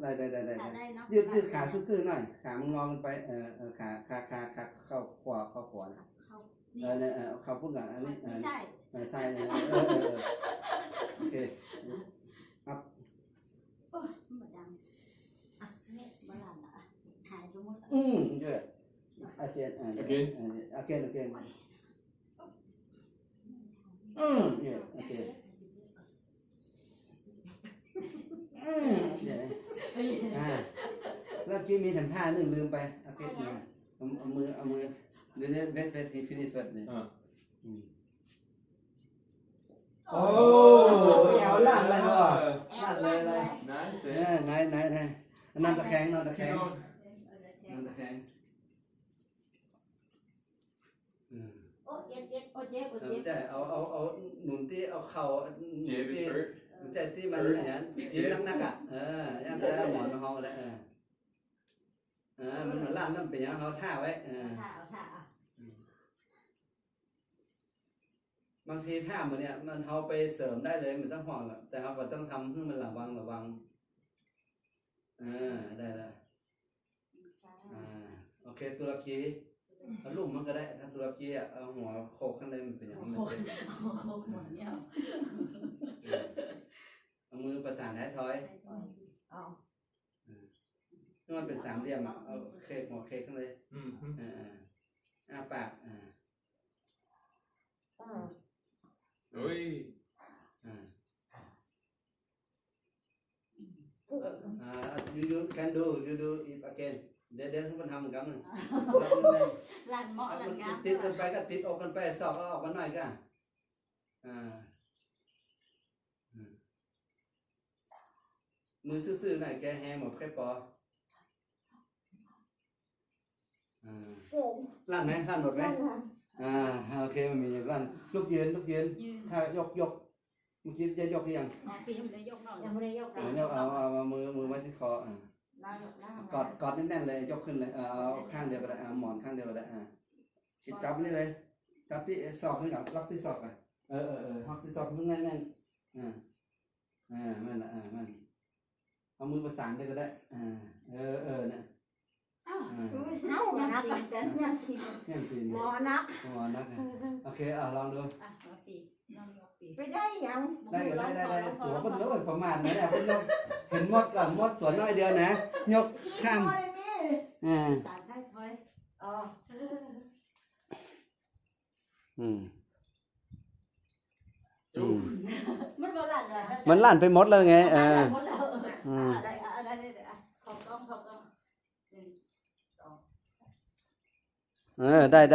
ได้ได้ได้ได้ขาได้ได้เนาะยืดยืดขาซื่อๆหน่อย ขามึงงอมันไป เออเออขาขาขาขาเข้าขวาเข้าขวานะเขาเออเนี่ยเออเขาพูดกับอันนี้เอไม่อใช่เออใช่เออเออเออเออโอเคมาดังอะเนี่ยมาหลังอะหายไปหมดอืมเยอะอาเจนอ่า Again? อาเกนอาเกนอืมเยอะโอเคอืม เยอะอ่าแล้วกี้มีทำท่าหนึ่งลืมไปโอเคเอาเอามือเอามือเดี๋ยวเดี๋ยวเวทเวทฟินิชเวทเนี่ยอ่า อืมโอ้เอาล่างเลยว่ะลั่นเลยเลย Nice เออไหนไหนไหนนอนตะแคงนอนตะแคง Keep on. นอนตะแคงอืมโอ้เจ็บเจ็บโอ้เจ็บโอ้เออเจ็บ แต่เอาเอาเอาหนุนที่เอาเข่าหนุน Jab is ที่ hurt. หนุนแต่ที่มันเนี่ยที่นักนักๆอะเออย่างแต่หมอนมาห้องแล้วเออเออมันเหมือนล่ามน้ำเป็นอย่างเขาท่าไว้เออเอาท่าเอาท่าอะบางทีท่ามันเนี่ย มันเขาไปเสริมได้เลยมันต้องห่วงหรอกแต่เขาก็ต้องทำให้มันระวังระวังเออได้แล้วอ่าโอเคตุรกีเอาลูกมันก็ได้ ถ้าตุรกีอะเอาหัวโขกข้างในมันเป็นอย่างนั้นมันเจ็บโอ้โหหมดเนี่ยเอามือ ประสานท้ายทอยเอาให้มันเป็นสามเหลี่ยมอะเอาเคกหัวเคกข้างเลย Mhm. อ่าอ่าอ้าปากอ่า Oi. อ่าอ่า you you can do you do it again เดี๋ยวเดี๋ยวให้มันทำเหมือนกันหนึ่งลั่นเหมาะลั่นงามติดกันไปก็ติดอกกันไปสอกก็ออกมาหน่อยก็อ่าอืม มือซื่อๆหน่อยแกแฮหมดแค่ปออ่าลั่นไหมลั่นหมดไหมอ่าโอเคมันมีลั่นลูกยืนลูกยืน ยืนถ้ายกยกเมื่อกี้จะยกหรือยังน้องปีมันได้ยกหน่อยยังไม่ได้ยกเอาเนี่ยเอาเอาเอามือมือไว้ที่คออ่าล่างล่างกอดกอดแน่นๆเลยยกขึ้นเลยเอาเอาข้างเดียวก็ได้เอาหมอนข้างเดียวก็ได้อ่าชิดจับนี่เลยจับที่ศอกนี่ก่อนล็อกที่ศอกก่อนเออเออเออล็อกที่ศอกมึงแน่นๆอ่าอ่ามันละอ่ามัน เอามือประสานเลยก็ได้อ่าเออเออเนี่ยอ่าเน่ากันนะกันยังเนี่ยปีนหมอนักหมอนนะโอเคอะลองดู อะน้องปีน้องยกปีไปได้ยังได้ก็ได้ได้ได้ตัวคนเลิศประมาณนั้นแหละคนยกเห็นมดก่อนมดตัวน้อยเดียวนะ ยกข้ามนี่อ่าสารได้ถอยอ๋ออืม Oof. มันบ่ลั่นเลยมันลั่นไปหมดเลยไงเออ หมดแล้ว อืมอะไรอะไรอะไรขอบกล้องขอบกล้องหนึ่งสองเออได้ได้